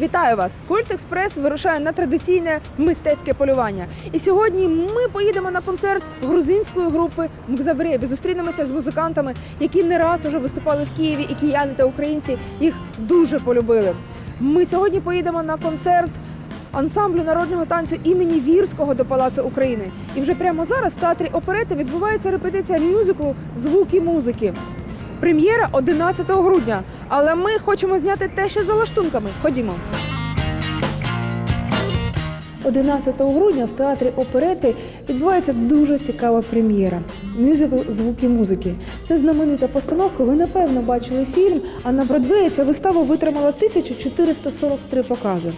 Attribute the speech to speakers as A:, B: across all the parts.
A: Вітаю вас! Культ Експрес вирушає на традиційне мистецьке полювання. І сьогодні ми поїдемо на концерт грузинської групи Мгзавребі. Зустрінемося з музикантами, які не раз уже виступали в Києві, і кияни та українці їх дуже полюбили. Ми сьогодні поїдемо на концерт ансамблю народного танцю імені Вірського до Палацу України. І вже прямо зараз в театрі оперети відбувається репетиція мюзиклу Звуки музики. Прем'єра 11 грудня. Але ми хочемо зняти те, що за лаштунками. Ходімо. 11 грудня в театрі оперети відбувається дуже цікава прем'єра. Мюзикл Звуки музики. Це знаменита постановка. Ви напевно бачили фільм. А на Бродвеї ця вистава витримала 1443 покази.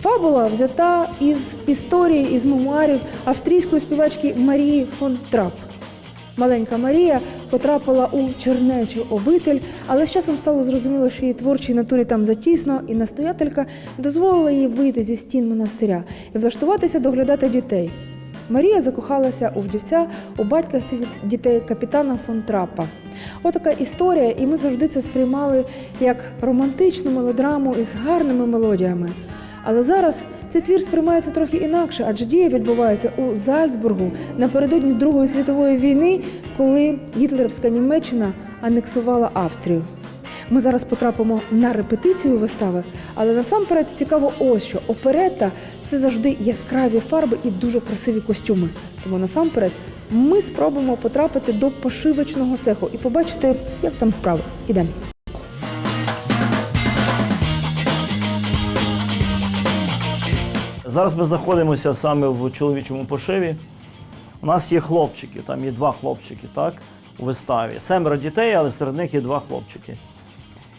A: Фабула взята із історії із мемуарів австрійської співачки Марії фон Трап. Маленька Марія потрапила у чернечу обитель, але з часом стало зрозуміло, що її творчій натурі там затісно, і настоятелька дозволила їй вийти зі стін монастиря і влаштуватися доглядати дітей. Марія закохалася у вдівця у батька цих дітей капітана фон Трапа. Отака історія, і ми завжди це сприймали як романтичну мелодраму із гарними мелодіями. Але зараз цей твір сприймається трохи інакше, адже дія відбувається у Зальцбургу напередодні Другої світової війни, коли гітлерівська Німеччина анексувала Австрію. Ми зараз потрапимо на репетицію вистави, але насамперед цікаво ось що оперета це завжди яскраві фарби і дуже красиві костюми. Тому насамперед ми спробуємо потрапити до пошивочного цеху і побачити, як там справи. Ідемо.
B: Зараз ми знаходимося саме в чоловічому пошиві. У нас є хлопчики, там є два хлопчики, так, у виставі. Семеро дітей, але серед них є два хлопчики.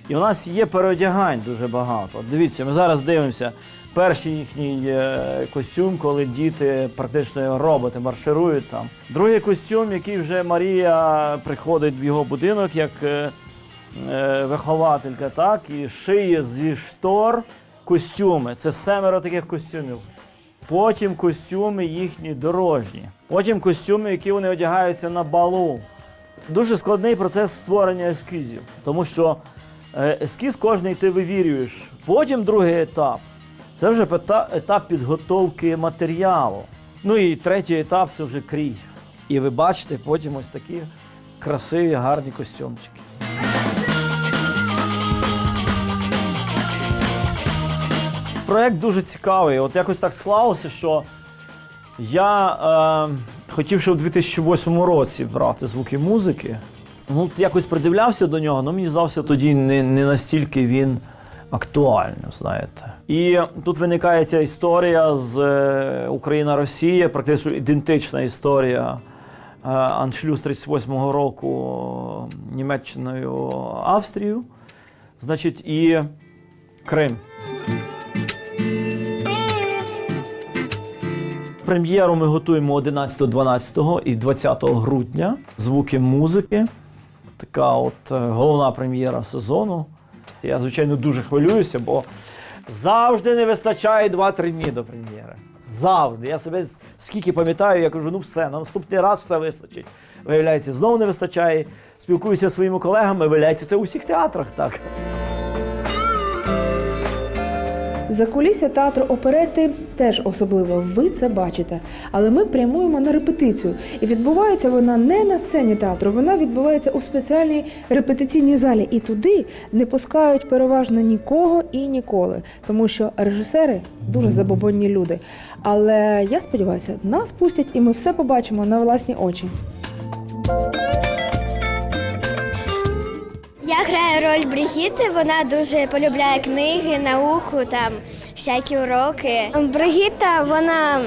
B: І у нас є переодягань дуже багато. Дивіться, ми зараз дивимося перший їхній е, костюм, коли діти практично роботи марширують там. Другий костюм, який вже Марія приходить в його будинок як е, е, вихователька, так, і шиє зі штор костюми. Це семеро таких костюмів. Потім костюми їхні дорожні. Потім костюми, які вони одягаються на балу. Дуже складний процес створення ескізів, тому що е, ескіз кожний ти вивірюєш. Потім другий етап це вже етап підготовки матеріалу. Ну і третій етап це вже крій. І ви бачите потім ось такі красиві, гарні костюмчики. Проект дуже цікавий. От якось так склалося, що я е, хотів ще в 2008 році брати звуки музики. Ну, якось придивлявся до нього, але мені здався тоді не, не настільки він актуальним, знаєте. І тут виникає ця історія з е, Україна-Росія, практично ідентична історія е, аншлюз 38-го року Німеччиною Австрією. Значить, і Крим. Прем'єру ми готуємо 11, 12 і 20 грудня. Звуки музики. Така от е, головна прем'єра сезону. Я, звичайно, дуже хвилююся, бо завжди не вистачає 2-3 дні до прем'єри. Завжди. Я себе скільки пам'ятаю, я кажу, ну все, на наступний раз все вистачить. Виявляється, знову не вистачає. Спілкуюся зі своїми колегами, виявляється, це у всіх театрах так.
A: За кулісся театру оперети теж особливо. Ви це бачите. Але ми прямуємо на репетицію. І відбувається вона не на сцені театру, вона відбувається у спеціальній репетиційній залі. І туди не пускають переважно нікого і ніколи, тому що режисери дуже забобонні люди. Але я сподіваюся, нас пустять, і ми все побачимо на власні очі.
C: Я граю роль Бригіти, вона дуже полюбляє книги, науку, там всякі уроки. Бригіта, вона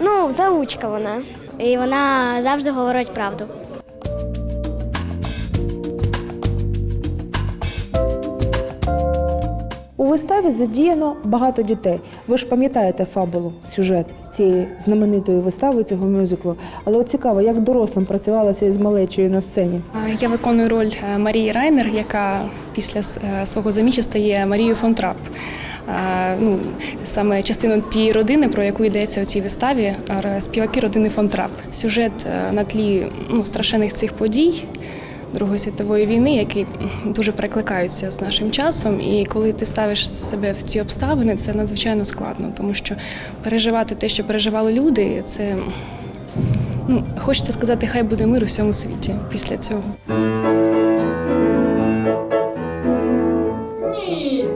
C: ну, заучка вона. І вона завжди говорить правду.
A: У виставі задіяно багато дітей. Ви ж пам'ятаєте фабулу, сюжет цієї знаменитої вистави, цього мюзиклу. Але от цікаво, як дорослим працювалося із малечою на сцені.
D: Я виконую роль е, Марії Райнер, яка після е, свого заміжжя стає Марією фон Трап. Ну, саме частину тієї родини, про яку йдеться у цій виставі, співаки родини фон Трап. Сюжет е, на тлі ну, страшенних цих подій Другої світової війни, які дуже перекликаються з нашим часом. І коли ти ставиш себе в ці обставини, це надзвичайно складно, тому що переживати те, що переживали люди, це ну, хочеться сказати, хай буде мир у всьому світі після цього.
E: Ні.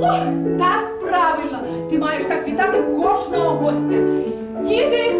E: О, так правильно. Ти маєш так вітати кожного гостя. Діти,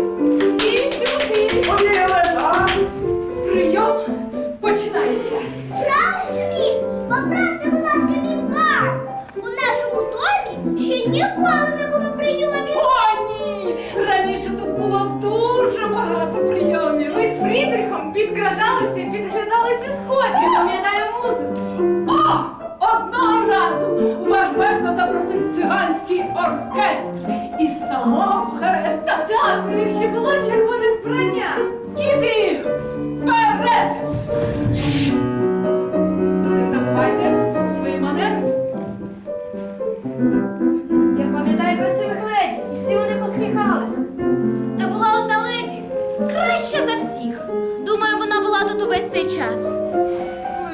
F: увесь цей час.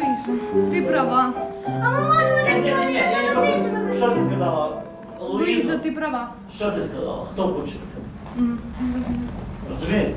E: Луїзо, ти права.
G: А ми можемо цьому
B: Ні, Що ти сказала?
E: Луїзо, ти права.
B: Що ти сказала? Хто почув? Розумієте?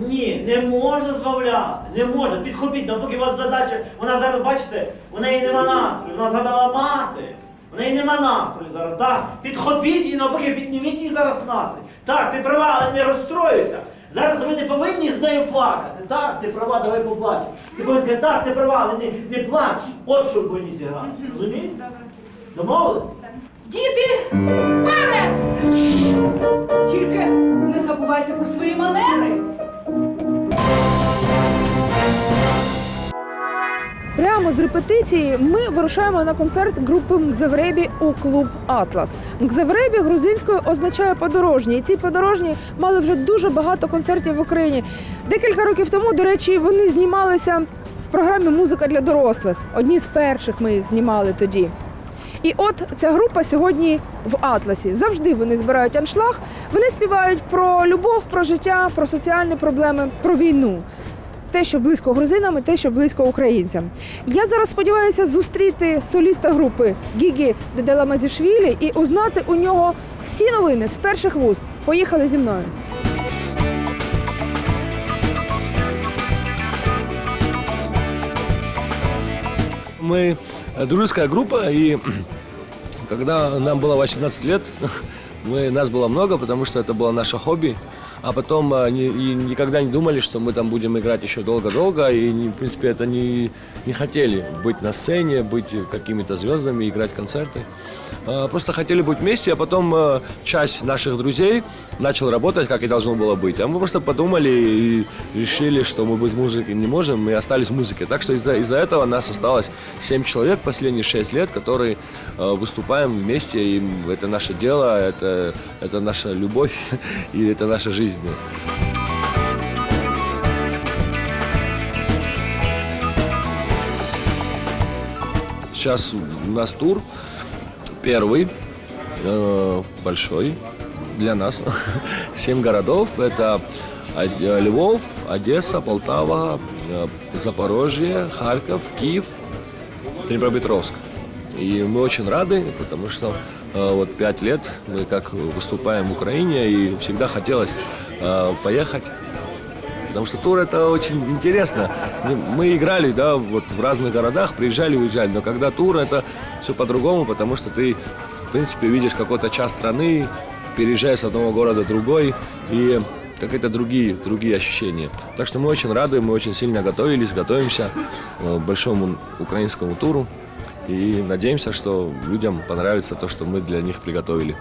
B: Ні, не можна звавляти, не можна. Підхопіть, навпаки, у вас задача, вона зараз, бачите, у неї нема настрою, вона згадала мати. У неї нема настрою зараз, так? Підхопіть і навпаки, підніміть їй зараз настрій. Так, ти права, але не розстроюйся. Зараз ви не повинні з нею плакати. Так, ти права, давай поплачемо. Ти повинен сказати, так, ти права, але не, не плач. От що ви повинні зіграти. Розумієте? Домовились?
E: Діти, вперед! Тільки не забувайте про свої манери.
A: Прямо з репетиції ми вирушаємо на концерт групи Мгзевребі у клуб Атлас. Мгзевребі грузинською означає подорожні. І ці подорожні мали вже дуже багато концертів в Україні. Декілька років тому, до речі, вони знімалися в програмі Музика для дорослих. Одні з перших ми їх знімали тоді. І от ця група сьогодні в Атласі. Завжди вони збирають аншлаг. Вони співають про любов, про життя, про соціальні проблеми, про війну Те, що близько грузинам, і те, що близько українцям. Я зараз сподіваюся зустріти соліста групи Гігі Деделамазішвілі і узнати у нього всі новини з перших вуст. Поїхали зі мною.
H: Мы э, дружеская группа, и когда нам было 18 лет, мы, нас было много, потому что это было наше хобби. А потом э, ни- и никогда не думали, что мы там будем играть еще долго-долго. И, в принципе, это не, не хотели быть на сцене, быть какими-то звездами, играть концерты. А, Просто хотели быть вместе, а потом э, часть наших друзей начал работать, как и должно было быть. А мы просто подумали и решили, что мы без музыки не можем, и остались в музыке. Так что из-за из этого нас осталось 7 человек последние 6 лет, которые э, выступаем вместе, и это наше дело, это, это наша любовь, и это наша жизнь. Сейчас у нас тур первый, э, большой для нас. Семь городов. Это э, Львов, Одесса, Полтава, э, Запорожье, Харьков, Киев, Днепропетровск. И мы очень рады, потому что вот пять лет мы как выступаем в Украине, и всегда хотелось э, поехать Потому что тур это очень интересно. Мы- играли, да, вот в разных городах, приезжали, уезжали. Но когда тур, это все по-другому, потому что ты, в принципе, видишь какой-то час страны, переезжая с одного города в другой, и какие-то другие, другие ощущения. Так что мы очень рады, мы очень сильно готовились, готовимся э, к большому украинскому туру. И надеемся, что людям понравится то, что мы для них приготовили.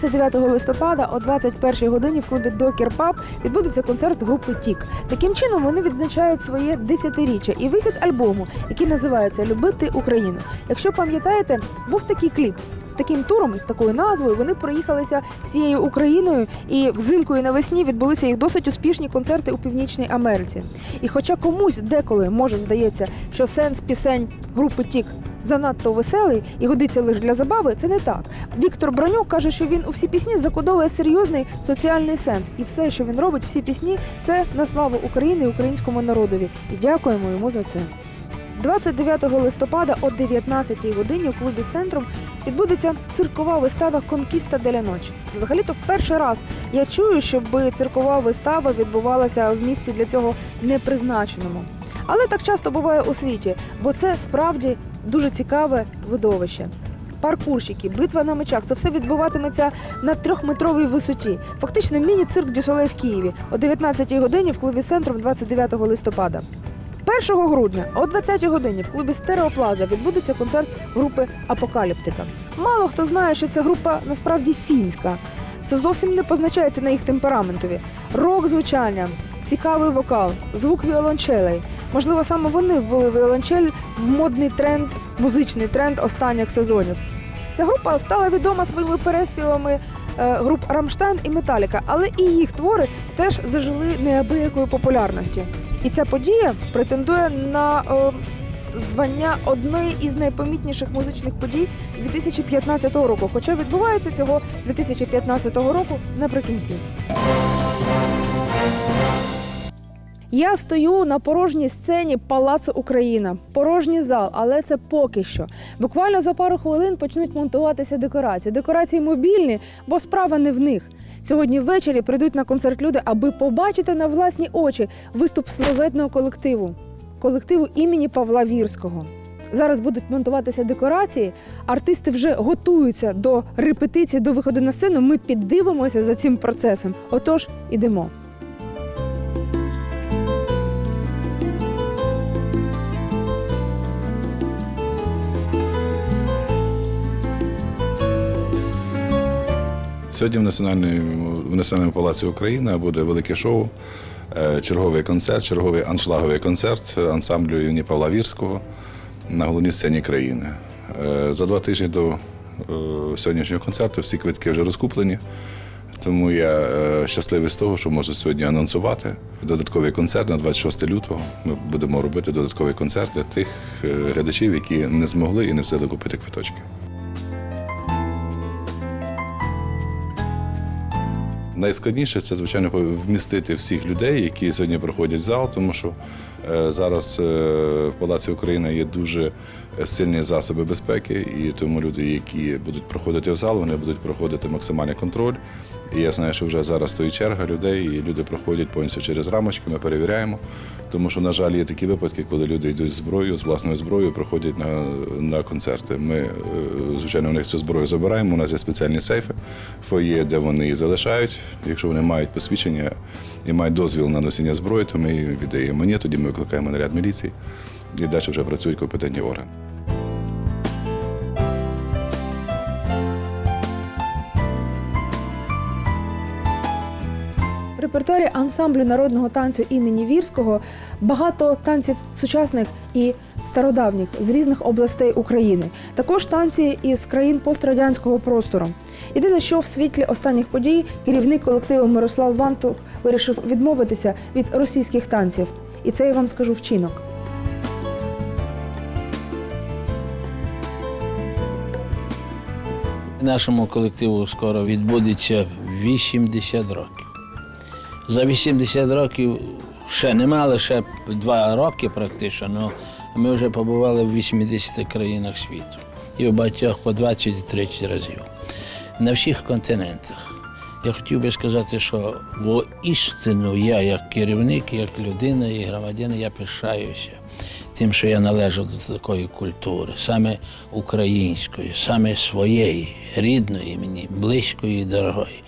A: 29 листопада о 21 годині в клубі Докер Паб відбудеться концерт групи Тік. Таким чином вони відзначають своє десятиріччя і вихід альбому, який називається Любити Україну. Якщо пам'ятаєте, був такий кліп. З таким туром і з такою назвою вони проїхалися всією Україною, і взимку і навесні відбулися їх досить успішні концерти у Північній Америці. І хоча комусь деколи може здається, що сенс пісень групи Тік занадто веселий і годиться лише для забави, це не так. Віктор Бронюк каже, що він у всі пісні закодовує серйозний соціальний сенс, і все, що він робить, всі пісні, це на славу України і українському народові. І дякуємо йому за це. 29 листопада о 19 годині у клубі Центрум відбудеться циркова вистава Конкіста деля ночі. Взагалі-то в перший раз я чую, щоб циркова вистава відбувалася в місці для цього не призначеному. Але так часто буває у світі, бо це справді дуже цікаве видовище. Паркурщики, битва на мечах це все відбуватиметься на трьохметровій висоті. Фактично міні-цирк Дюсолей в Києві о 19-й годині в клубі Центрум 29 листопада. 1 грудня о 20-й годині в клубі Стереоплаза відбудеться концерт групи Апокаліптика. Мало хто знає, що ця група насправді фінська. Це зовсім не позначається на їх темпераментові. Рок звучання, цікавий вокал, звук віолончелей. Можливо, саме вони ввели віолончель в модний тренд, музичний тренд останніх сезонів. Ця група стала відома своїми переспівами е, груп Рамштайн і Металіка, але і їх твори теж зажили неабиякої популярності. І ця подія претендує на е, звання одної із найпомітніших музичних подій 2015 року. Хоча відбувається цього 2015 року наприкінці. Я стою на порожній сцені Палацу Україна. Порожній зал, але це поки що. Буквально за пару хвилин почнуть монтуватися декорації. Декорації мобільні, бо справа не в них. Сьогодні ввечері прийдуть на концерт люди, аби побачити на власні очі виступ славетного колективу, колективу імені Павла Вірського. Зараз будуть монтуватися декорації. Артисти вже готуються до репетиції, до виходу на сцену. Ми піддивимося за цим процесом. Отож, ідемо.
I: Сьогодні в Національному, в Національному палаці Україна буде велике шоу, е, черговий концерт, черговий аншлаговий концерт ансамблю імені Павла Вірського на головній сцені країни. Е, За два тижні до е, сьогоднішнього концерту всі квитки вже розкуплені. Тому я щасливий з того, що можу сьогодні анонсувати додатковий концерт на 26 лютого. Ми будемо робити додатковий концерт для тих глядачів, які не змогли і не встигли купити квиточки. Найскладніше це, звичайно, вмістити всіх людей, які сьогодні проходять в зал, тому що зараз е, в Палаці України є дуже сильні засоби безпеки, і тому люди, які будуть проходити в зал, вони будуть проходити максимальний контроль. І я знаю, що вже зараз стоїть черга людей, і люди проходять повністю через рамочки, ми перевіряємо. Тому що, на жаль, є такі випадки, коли люди йдуть з зброєю, з власною зброєю, проходять на, на концерти. Ми, е, звичайно, у них цю зброю забираємо. У нас є спеціальні сейфи, фоє, де вони її залишають. Якщо вони мають посвідчення і мають дозвіл на носіння зброї, то ми її віддаємо мені, тоді ми викликаємо наряд міліції і далі вже працюють компетентні органи.
A: В репертуарі ансамблю народного танцю імені Вірського багато танців сучасних і стародавніх з різних областей України. Також танці із країн пострадянського простору. Єдине, що в світлі останніх подій керівник колективу Мирослав Вантух вирішив відмовитися від російських танців. І це я вам скажу вчинок.
J: Нашому колективу скоро відбудеться 80 років. За 80 років ще нема лише два роки практично, але ми вже побували в 80 країнах світу і в багатьох по 20-30 разів. На всіх континентах. Я хотів би сказати, що воістину я, як керівник, як людина і громадянин, я пишаюся тим, що я належу до такої культури, саме української, саме своєї, рідної мені, близької і дорогої.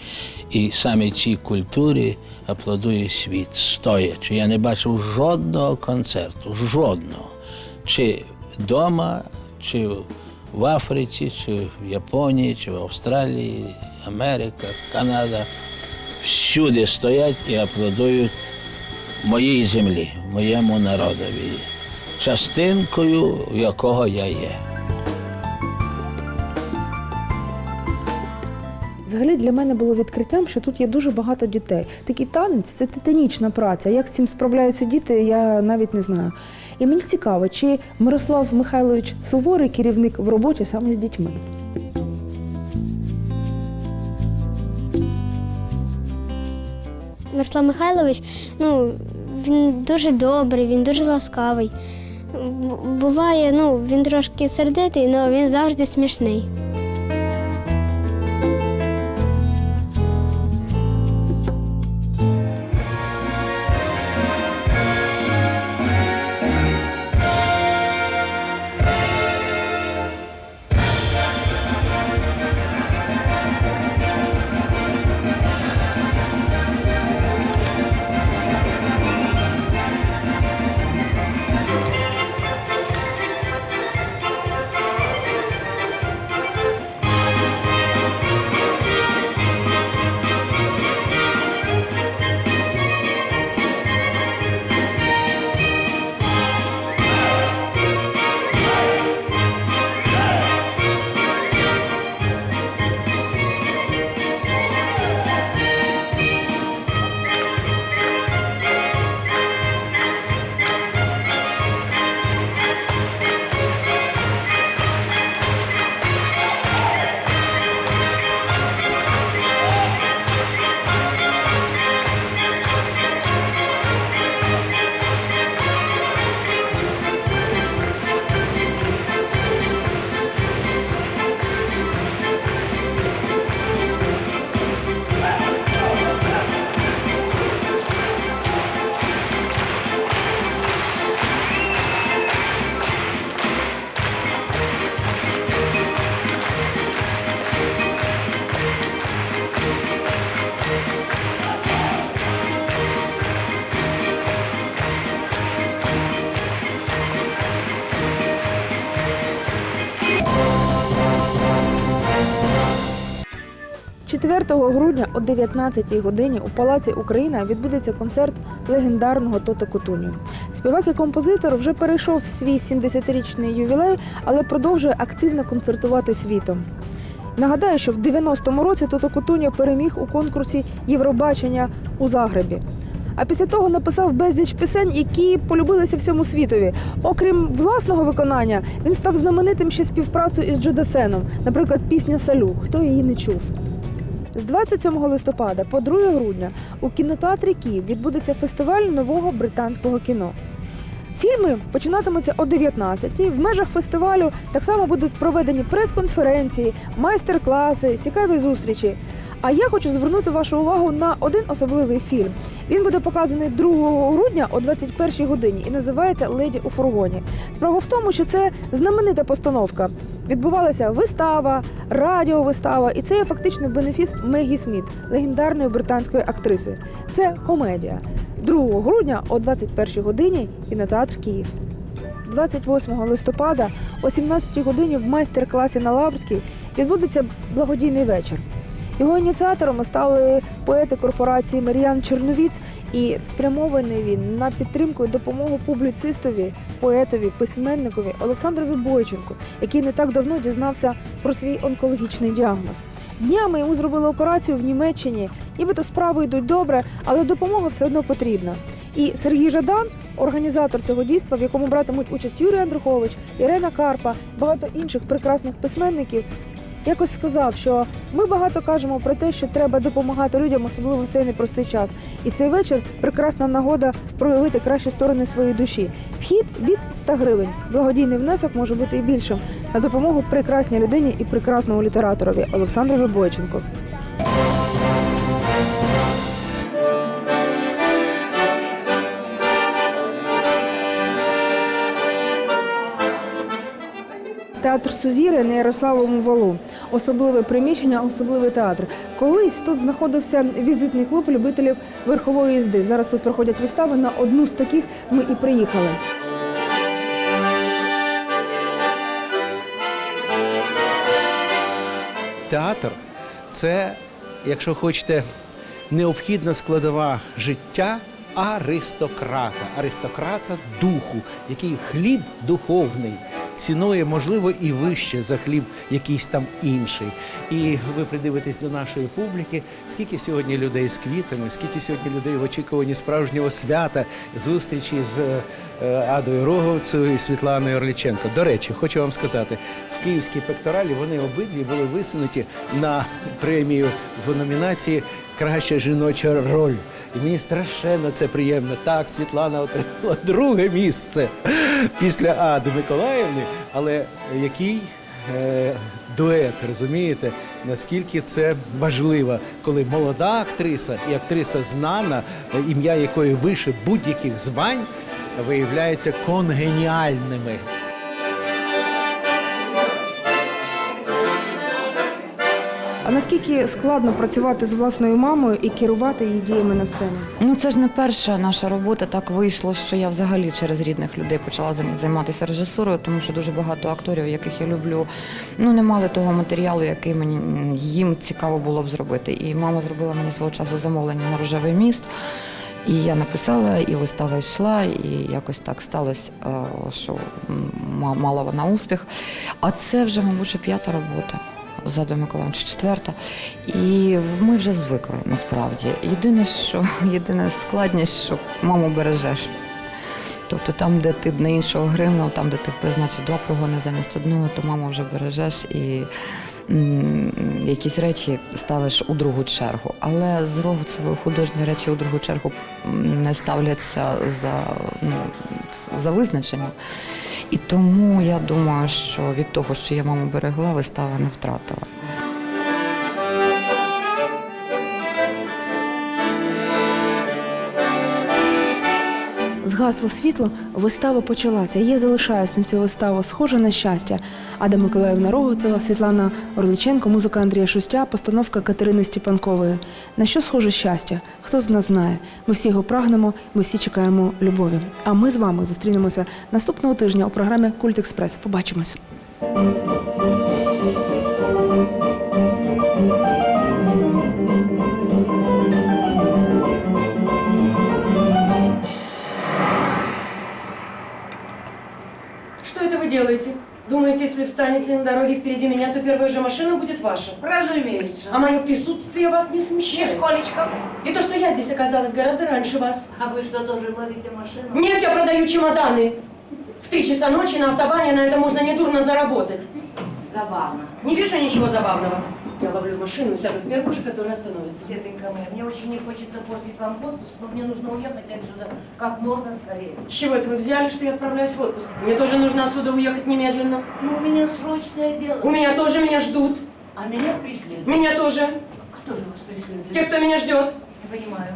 J: І саме цій культурі аплодує світ, стоячи. Я не бачив жодного концерту, жодного. Чи вдома, чи в Африці, чи в Японії, чи в Австралії, Америка, Канада. Всюди стоять і аплодують моїй землі, моєму народові, частинкою якого я є.
C: Взагалі для мене було відкриттям, що тут є дуже багато дітей. Такий танець це титанічна праця. Як з цим справляються діти, я навіть не знаю. І мені цікаво, чи Мирослав Михайлович суворий керівник в роботі саме з дітьми.
A: Мирослав Михайлович, ну, він дуже добрий, він дуже ласкавий. Буває, ну, він трошки сердитий, але він завжди смішний. – грудня о 19-й годині у Палаці Україна відбудеться концерт легендарного Тото Кутуню. Співак і композитор вже перейшов свій 70-річний ювілей, але продовжує активно концертувати світом. Нагадаю, що в 90-му році Тото Кутуньо переміг у конкурсі Євробачення у Загребі. А після того написав безліч пісень, які полюбилися всьому світові. Окрім власного виконання, він став знаменитим ще співпрацею із Джодасеном, наприклад, пісня Салю. Хто її не чув? З 27 листопада по 2 грудня у кінотеатрі Київ відбудеться фестиваль нового британського кіно. Фільми починатимуться о 19-й. В межах фестивалю так само будуть проведені прес-конференції, майстер-класи, цікаві зустрічі. А я хочу звернути вашу увагу на один особливий фільм. Він буде показаний 2 грудня о 21 годині і називається Леді у фургоні. Справа в тому, що це знаменита постановка. Відбувалася вистава, радіовистава, і це є фактичний бенефіс Мегі Сміт, легендарної британської актриси. Це комедія. 2 грудня о 21 годині кінотеатр Київ. 28 листопада о 17 годині в майстер-класі на Лаврській відбудеться благодійний вечір. Його ініціаторами стали поети корпорації Мар'ян Черновіць, і спрямований він на підтримку і допомогу публіцистові, поетові, письменникові Олександрові Бойченку, який не так давно дізнався про свій онкологічний діагноз. Днями йому зробили операцію в Німеччині, нібито справи йдуть добре, але допомога все одно потрібна. І Сергій Жадан, організатор цього дійства, в якому братимуть участь Юрій Андрухович, Ірена Карпа, багато інших прекрасних письменників, якось сказав, що ми багато кажемо про те, що треба допомагати людям, особливо в цей непростий час. І цей вечір прекрасна нагода проявити кращі сторони своєї душі. Вхід від 100 гривень. Благодійний внесок може бути і більшим на допомогу прекрасній людині і прекрасному літераторові Олександрові Бойченко. Театр Сузіри на Ярославовому валу. Особливе приміщення, особливий театр. Колись тут знаходився візитний клуб любителів верхової їзди. Зараз тут проходять вистави. На одну з таких ми і приїхали.
K: театр це, якщо хочете, необхідна складова життя аристократа, аристократа духу, який хліб духовний цінує, можливо, і вище за хліб якийсь там інший. І ви придивитесь до нашої публіки, скільки сьогодні людей з квітами, скільки сьогодні людей в очікуванні справжнього свята, зустрічі з е, Адою Роговцею і Світланою Орліченко. До речі, хочу вам сказати, в київській пекторалі вони обидві були висунуті на премію в номінації Краща жіноча роль. І мені страшенно це приємно. Так, Світлана отримала друге місце після Ади Миколаївни, але який е, дует, розумієте, наскільки це важливо, коли молода актриса і актриса знана, ім'я якої вище будь-яких звань, виявляються конгеніальними.
A: А наскільки складно працювати з власною мамою і керувати її діями на сцені?
L: Ну це ж не перша наша робота. Так вийшло, що я взагалі через рідних людей почала займатися режисурою, тому що дуже багато акторів, яких я люблю, ну не мали того матеріалу, який мені їм цікаво було б зробити. І мама зробила мені свого часу замовлення на рожевий міст. І я написала, і вистава йшла, і якось так сталося, е, що ма- мала вона успіх. А це вже, мабуть, п'ята робота. Задо Миколаївна, чи четверта. І ми вже звикли насправді. Єдине, що єдине складність, що маму бережеш. Тобто там, де ти б на іншого гримнув, там, де ти призначив два прогони замість одного, то маму вже бережеш і якісь речі ставиш у другу чергу. Але з Роговцевою художні речі у другу чергу не ставляться за, ну, за визначенням. І тому я думаю, що від того, що я маму берегла, вистава не втратила.
A: Згасло світло, вистава почалася. Я залишаюсь на цю виставу схожа на щастя. Ада Миколаївна Роговцева, Світлана Орличенко, музика Андрія Шустя, постановка Катерини Степанкової. На що схоже щастя? Хто з нас знає? Ми всі його прагнемо, ми всі чекаємо любові. А ми з вами зустрінемося наступного тижня у програмі Культ Експрес. Побачимось.
M: если встанете на дороге впереди меня, то первая же машина будет ваша?
F: Разумеется.
M: А мое присутствие вас не смущает?
F: Нисколечко.
M: И то, что я здесь оказалась гораздо раньше вас.
F: А вы что, тоже ловите машину?
M: Нет, я продаю чемоданы. В три часа ночи на автобане на это можно недурно заработать.
F: Забавно.
M: Не вижу ничего забавного. Я ловлю машину и сяду в первую же, которая остановится.
F: Детонька моя, мне очень не хочется портить вам отпуск, но мне нужно уехать отсюда как можно скорее.
M: С чего это вы взяли, что я отправляюсь в отпуск? Мне тоже нужно отсюда уехать немедленно.
F: Ну, у меня срочное дело.
M: У меня тоже меня ждут.
F: А меня преследуют.
M: Меня тоже.
F: Кто же вас преследует?
M: Те, кто меня ждет.
F: Не понимаю.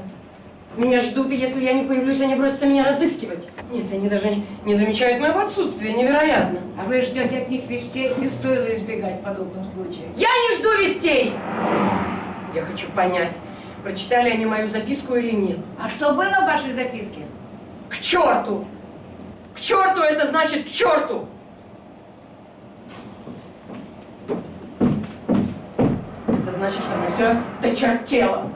M: Меня ждут, и если я не появлюсь, они бросятся меня разыскивать. Нет, они даже не, не замечают моего отсутствия. Невероятно.
F: А вы ждете от них вестей? Не стоило избегать в подобном случае.
M: Я не жду вестей! Я хочу понять, прочитали они мою записку или нет.
F: А что было в вашей записке?
M: К черту! К черту это значит к черту! Это значит, что мне все дочертело.